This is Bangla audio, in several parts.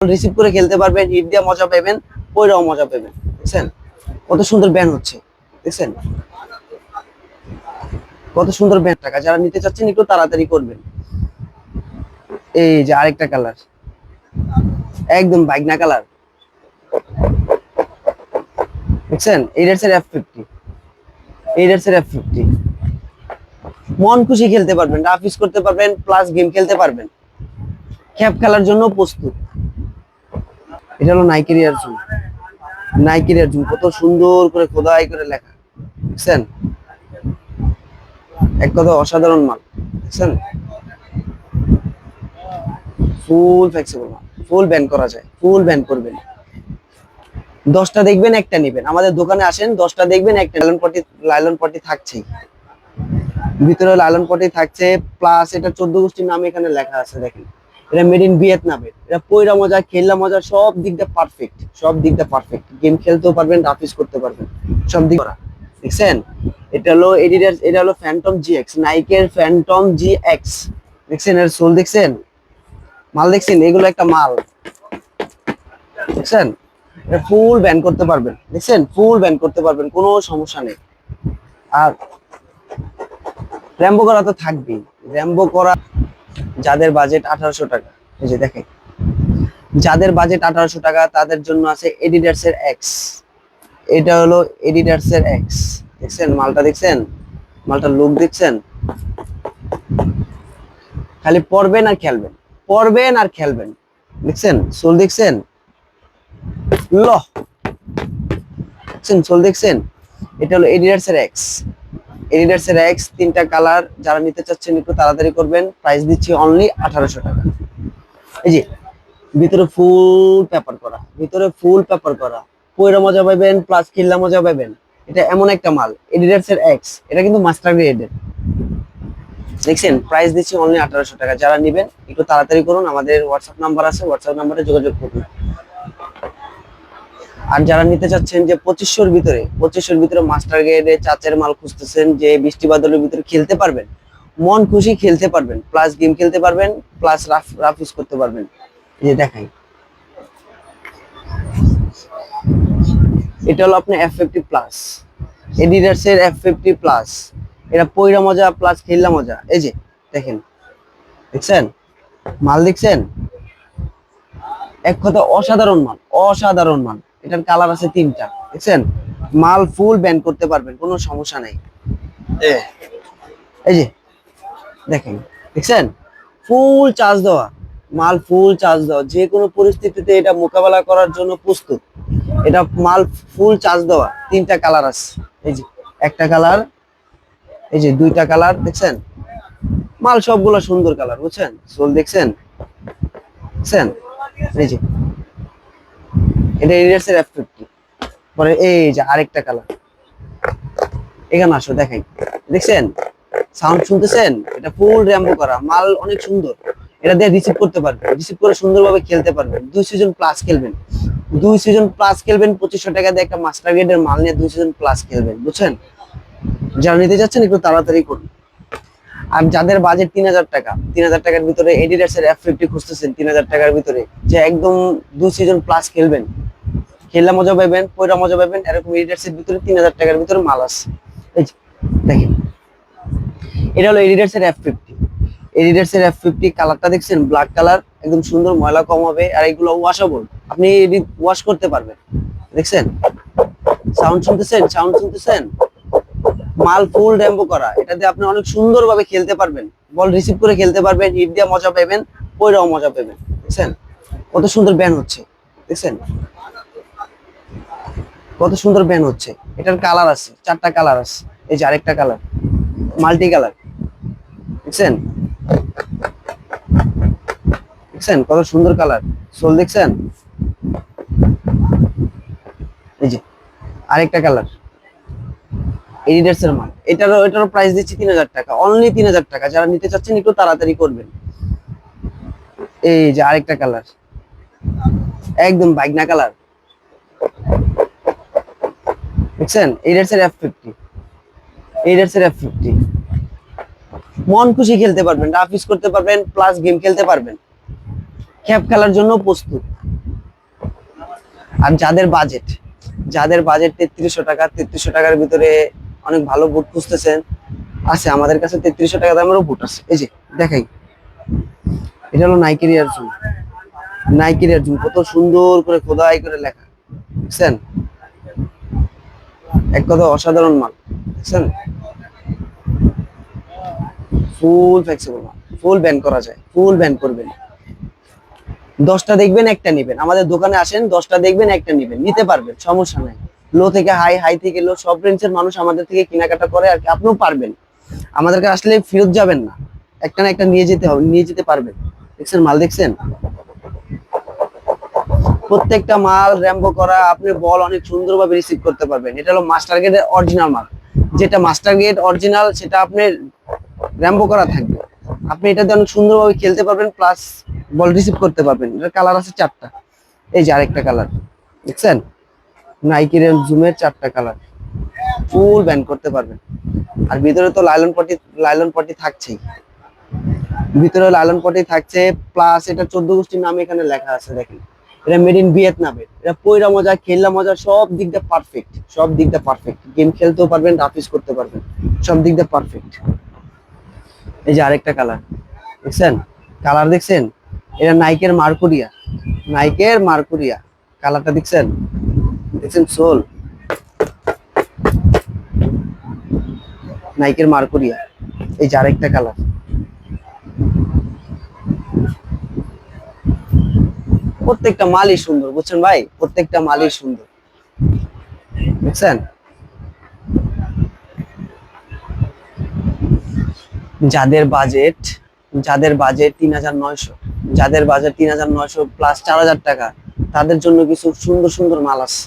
রিসিভ করে খেলতে পারবেন হিট দিয়ে মজা পাবেন ওইরাও মজা পাবেন, দেখছেন? কত সুন্দর ব্যান হচ্ছে, দেখছেন? কত সুন্দর ব্যান টাকা, যারা নিতে চাচ্ছেন একটু তাড়াতাড়ি করবেন। এই যে আরেকটা কালার একদম বাইকনা কালার দেখছেন? এইডার্সের এফ ফিফটি এইডার্সের এফ ফিফটি মন খুশি খেলতে পারবেন রাফিস করতে পারবেন প্লাস গেম খেলতে পারবেন। ক্যাপ খেলার জন্য প্রস্তুত। এটা হলো নাইকের ইয়ারজুম নাইকের ইয়ারজুম কত সুন্দর করে খোদাই করে লেখা। দেখছেন? এক কথা অসাধারণ মাল। দেখছেন? ফুল ফ্লেক্সিবল মাল। ফুল ব্যান করা যায়। ফুল ব্যান করবেন। দশটা দেখবেন, একটা নেবেন। আমাদের দোকানে আসেন, দশটা দেখবেন, একটা লাইলন পটি লাইলন পটি থাকছেই। ভিতরে লাইলন পটি থাকছে প্লাস এটা চোদ্দ গোষ্ঠীর নামে এখানে লেখা আছে, দেখেন। এটা মেড ইন ভিয়েতনামের এটা পয়রা মজা খেললা মজা, সব দিক দিয়ে পারফেক্ট সব দিক দিয়ে পারফেক্ট গেম খেলতেও পারবেন রাফিস করতে পারবেন। সব দিক করা। দেখছেন? এটা হলো এডিডার এটা হলো ফ্যান্টম জি এক্স নাইকের ফ্যান্টম জি এক্স দেখছেন? এর সোল দেখছেন? মাল দেখছেন? এগুলো একটা মাল। দেখছেন? এটা ফুল ব্যান করতে পারবেন। দেখছেন? ফুল ব্যান করতে পারবেন, কোনো সমস্যা নেই। আর র্যাম্বো করা তো থাকবেই। র্যাম্বো করা যাদের বাজেট আঠারোশো টাকা। এই যে দেখেন। যাদের বাজেট আঠারোশো টাকা, তাদের জন্য আছে এডিডার্স এর এক্স এটা হলো এডিডার্স এর এক্স দেখছেন? মালটা দেখছেন? মালটার লুক দেখছেন? খালি পড়বেন আর খেলবেন। পড়বেন আর খেলবেন। দেখছেন? সোল দেখছেন? ল দেখছেন? সোল দেখছেন? এটা হলো এডিডার্স এর এক্স এডিডার্স এর এক্স তিনটা কালার যারা নিতে চাচ্ছেন একটু তাড়াতাড়ি করবেন। প্রাইস দিচ্ছি অনলি আঠারোশো টাকা। এই যে, ভিতরে ফুল পেপার করা, ভিতরে ফুল পেপার করা। পয়রা মজা পাবেন প্লাস কিল্লা মজা পাবেন এটা এমন একটা মাল এডিডার্স এর এক্স এটা কিন্তু মাস্টার গ্রেডের দেখছেন প্রাইস দিচ্ছি অনলি আঠারোশো টাকা। যারা নেবেন, একটু তাড়াতাড়ি করুন। আমাদের হোয়াটসঅ্যাপ নাম্বার আছে হোয়াটসঅ্যাপ নাম্বারে যোগাযোগ করুন। আর যারা নিতে চাচ্ছেন যে পঁচিশশোর ভিতরে পঁচিশশোর ভিতরে মাস্টার গ্রেডে চাচের মাল খুঁজতেছেন, যে বৃষ্টি বাদলের ভিতরে খেলতে পারবেন, মন খুশি খেলতে পারবেন প্লাস গেম খেলতে পারবেন প্লাস রাফ রাফ ইউজ করতে পারবেন। যে দেখাই। এটা হলো আপনার এফ ফিফটি প্লাস এডিডার্স এর এফ ফিফটি প্লাস এটা পয়রা মজা প্লাস খেললা মজা। এই যে, দেখেন। দেখছেন? মাল দেখছেন? এক কথা অসাধারণ মাল অসাধারণ মাল। এটার কালার আছে তিনটা, দেখছেন? মাল ফুল ব্যান করতে পারবেন, কোনো সমস্যা নাই। এই যে, দেখেন, দেখছেন? ফুল চার্জ দেওয়া, মাল ফুল চার্জ দেওয়া, যে কোনো পরিস্থিতিতে এটা মোকাবেলা করার জন্য প্রস্তুত। এটা মাল ফুল চার্জ দেওয়া, তিনটা কালার আছে। এই যে, একটা কালার এই যে দুইটা কালার দেখছেন? মাল সবগুলো সুন্দর কালার বুঝছেন? সোল দেখছেন? দেখছেন? এই যে এটা এরিয়াস এর ফিফটি পরে এই যে আরেকটা কালার এখানে আসো, দেখাই। দেখছেন? সাউন্ড শুনতেছেন? এটা ফুল র্যাম্বো করা, মাল অনেক সুন্দর। এটা দিয়ে রিসিভ করতে পারবেন রিসিভ করে সুন্দরভাবে খেলতে পারবেন। দুই সিজন প্লাস খেলবেন। দুই সিজন প্লাস খেলবেন, পঁচিশশো টাকা দিয়ে একটা মাস্টার গ্রেডের মাল নিয়ে দুই সিজন প্লাস খেলবেন, বুঝছেন? যারা নিতে যাচ্ছেন একটু তাড়াতাড়ি করুন। আর যাদের বাজেট তিন হাজার টাকা, তিন হাজার টাকার ভিতরে এডিডার্স এর এফ ফিফটি খুঁজতেছেন, তিন হাজার টাকার ভিতরে, যে একদম দু সিজন প্লাস খেলবেন খেললে মজা পাবেন পয়রা মজা পাবেন এরকম এডিডার্স এর ভিতরে তিন হাজার টাকার ভিতরে মাল আছে। এই যে, দেখেন। এটা হলো এডিডার্স এর এফ ফিফটি এডিডার্স এর এফ ফিফটি কালারটা দেখছেন? ব্ল্যাক কালার একদম সুন্দর ময়লা কম হবে আর এগুলো ওয়াশেবল আপনি ওয়াশ করতে পারবেন। দেখছেন? সাউন্ড শুনতেছেন? সাউন্ড শুনতেছেন? মাল ফুল ড্যাম্বো করা। এটা দিয়ে আপনি অনেক সুন্দরভাবে খেলতে পারবেন। বল রিসিভ করে খেলতে পারবেন হিট দিয়ে মজা পাবেন পয়রাও মজা পাবেন দেখছেন? কত সুন্দর ব্যান হচ্ছে। দেখছেন? কত সুন্দর ব্যান হচ্ছে। এটার কালার আছে, চারটা কালার আছে। এই যে আরেকটা কালার মাল্টি কালার দেখছেন? দেখছেন? কত সুন্দর কালার সোল দেখছেন? এই যে, আরেকটা কালার এডিডার্স মাল। এটারও এটারও প্রাইস দিচ্ছি তিন হাজার টাকা। অনলি তিন হাজার টাকা। যারা নিতে চাচ্ছেন, একটু তাড়াতাড়ি করবেন। এই যে আরেকটা কালার একদম বাইকনা কালার দেখছেন এডিডার্স এর এফ ফিফটি এডিডার্স এর এফ ফিফটি মন খুশি খেলতে পারবেন ইউজ করতে পারবেন প্লাস গেম খেলতে পারবেন। ক্যাপ খেলার জন্য প্রস্তুত। আর যাদের বাজেট যাদের বাজেট তেত্রিশশো টাকা, তেত্রিশশো টাকার ভিতরে অনেক ভালো বুট খুঁজতেছেন, আছে আমাদের কাছে তেত্রিশশো টাকা দামেরও বুট আছে। এই যে, দেখাই। এটা হলো নাইকের ইয়ার জুম নাইকের ইয়ার জুম কত সুন্দর করে খোদাই করে লেখা। বুঝছেন? এক কথা, অসাধারণ মাল বুঝছেন ফুল ফ্লেক্সিবল মাল ফুল ব্যান করা যায় ফুল ব্যান করবেন। দশটা দেখবেন, একটা নেবেন। আমাদের দোকানে আসেন, দশটা দেখবেন, একটা নেবেন। নিতে পারবেন, সমস্যা নাই। লো থেকে হাই হাই থেকে লো সব রেঞ্জের মানুষ আমাদের থেকে কেনাকাটা করে আর কি, আপনিও পারবেন। আমাদেরকে আসলে ফেরত যাবেন না। একটা না একটা নিয়ে যেতে হবে, নিয়ে যেতে পারবেন। দেখছেন মাল, দেখছেন? প্রত্যেকটা মাল র্যাম্বো করা, আপনি বল অনেক সুন্দরভাবে রিসিভ করতে পারবেন। এটা হলো মাস্টার গেটের অরিজিনাল মাল। যেটা মাস্টার গেট অরিজিনাল সেটা আপনি র্যাম্বো করা থাকবে। আপনি এটাতে অনেক সুন্দরভাবে খেলতে পারবেন প্লাস বল রিসিভ করতে পারবেন। এটার কালার আছে চারটা। এই যে আরেকটা কালার দেখছেন? নাইকির জুমের চারটা কালার ফুল ব্যান করতে পারবেন। আর ভিতরে তো লাইলন পটি লাইলন পটি থাকছেই। ভিতরে লাইলন পটি থাকছে প্লাস এটা চোদ্দ গোষ্ঠীর নাম এখানে লেখা আছে, দেখেন। এটা মেড ইন ভিয়েতনামের এটা পয়রা মজা খেললা মজা, সব দিক দিয়ে পারফেক্ট সব দিক দিয়ে পারফেক্ট গেম খেলতেও পারবেন, রাফিস করতে পারবেন। সব দিক দিয়ে পারফেক্ট এই যে আরেকটা কালার দেখছেন? কালার দেখছেন? এটা নাইকের মার্কুরিয়া। নাইকের মার্কুরিয়া। কালারটা দেখছেন? দেখছেন সোল। নাইকের মার্কুরিয়া। এই যে আরেকটা কালার প্রত্যেকটা মালই সুন্দর, বুঝছেন ভাই? প্রত্যেকটা মালই সুন্দর। বুঝছেন যাদের বাজেট যাদের বাজেট তিন হাজার নয়শো, যাদের বাজেট তিন হাজার নয়শো প্লাস চার হাজার টাকা, তাদের জন্য কিছু সুন্দর সুন্দর মাল আছে।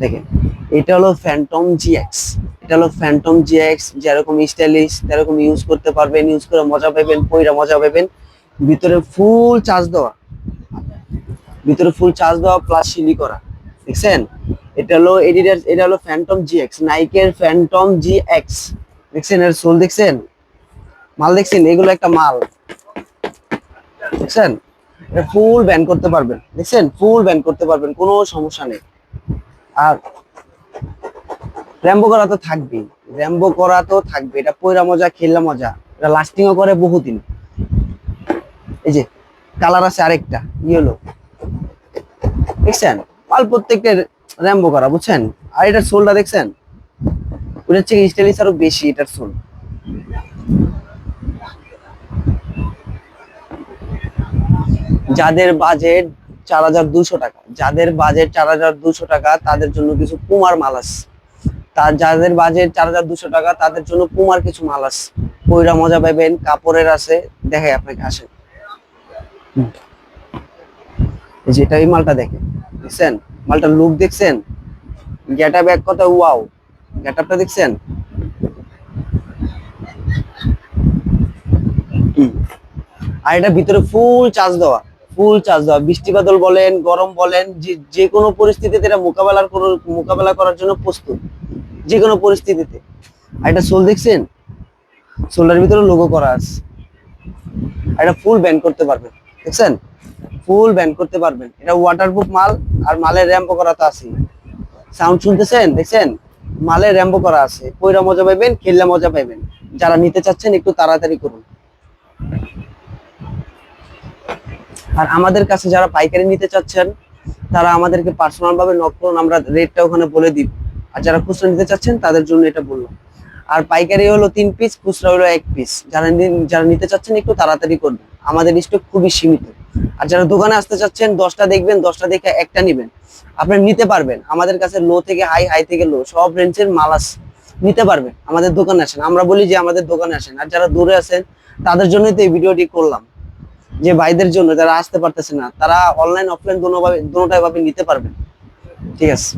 দেখেন, এটা হলো ফ্যান্টম জিএক্স এটা হলো ফ্যান্টম জিএক্স যেরকম স্টাইলিশ সেরকম ইউজ করতে পারবেন ইউজ করে মজা পাবেন পয়রা মজা পাবেন। ভিতরে ফুল চার্জ দেওয়া। ভিতরে ফুল চার্জ দেওয়া প্লাস সিলি করা দেখছেন? এটা হলো এডিডার এটা হলো ফ্যান্টম জিএক্স নাইকের ফ্যান্টম জিএক্স দেখছেন? এর সোল দেখছেন? মাল দেখছেন? এগুলো একটা মাল। দেখছেন? ফুল ব্যান করতে পারবেন। দেখছেন? ফুল ব্যান করতে পারবেন, কোনো সমস্যা নেই। আর র্যাম্বো করা তো থাকবেই। র্যাম্বো করা তো থাকবে। এটা পয়রা মজা খেললা মজা। এটা লাস্টিংও করে বহুদিন। এই যে কালার আছে আরেকটা ইয়েলো দেখছেন? মাল প্রত্যেকটা র্যাম্বো করা, বুঝছেন? আর এটার সোলটা দেখছেন? ওটা হচ্ছে স্টাইলিশ আরও বেশি এটার সোল। যাদের বাজেট চার হাজার দুশো টাকা, যাদের বাজেট চার হাজার দুশো টাকা, তাদের জন্য কিছু পুমার মাল আছে। তার যাদের বাজেট চার হাজার দুশো টাকা, তাদের জন্য পুমার কিছু মাল আছে। পয়রা মজা পাবেন কাপড়ের আছে। দেখাই আপনাকে, আসেন। হুম। এই মালটা দেখেন, দেখছেন? মালটা লুক দেখছেন? গেট এক কথা ওয়াও গেট আপটা দেখছেন? আর এটা ভিতরে ফুল চার্জ দেওয়া ফুল চার্জ দেওয়া। বৃষ্টি বাদল বলেন, গরম বলেন, যে যে কোনো পরিস্থিতিতে এটা মোকাবেলার মোকাবেলা করার জন্য প্রস্তুত। যে কোনো পরিস্থিতিতে। আর এটা সোল দেখছেন? সোলটার ভিতরে লোগো করা আছে। এটা ফুল ব্যান করতে পারবেন। দেখছেন? ফুল ব্যান করতে পারবেন। এটা ওয়াটারপ্রুফ মাল, আর মালের র্যাম্পো করা তো আছে সাউন্ড শুনতেছেন? দেখছেন? মালের র্যাম্পো করা আছে। পয়রা মজা পাইবেন, খেললে মজা পাইবেন। যারা নিতে চাচ্ছেন, একটু তাড়াতাড়ি করুন। আর আমাদের কাছে যারা পাইকারি নিতে চাচ্ছেন, তারা আমাদেরকে পার্সোনাল ভাবে নক করুন। আমরা রেটটা ওখানে বলে দিব আর যারা খুচরা নিতে চাচ্ছেন, তাদের জন্য এটা বললাম আর পাইকারি হলো তিন পিস খুচরা হলো এক পিস যারা যারা নিতে চাচ্ছেন একটু তাড়াতাড়ি করবেন। আমাদের স্টক খুবই সীমিত। আর যারা দোকানে আসতে চাচ্ছেন, দশটা দেখবেন, দশটা দেখে একটা নেবেন। আপনারা নিতে পারবেন। আমাদের কাছে লো থেকে হাই হাই থেকে লো সব রেঞ্জের মাল নিতে পারবেন। আমাদের দোকানে আসেন। আমরা বলি যে আমাদের দোকানে আসেন। আর যারা দূরে আছেন, তাদের জন্যই তো এই ভিডিওটি করলাম। যে ভাইদের জন্য যারা আসতে পারতেছে না, তারা অনলাইন অফলাইন দোনোটাই ভাবে নিতে পারবেন। ঠিক আছে।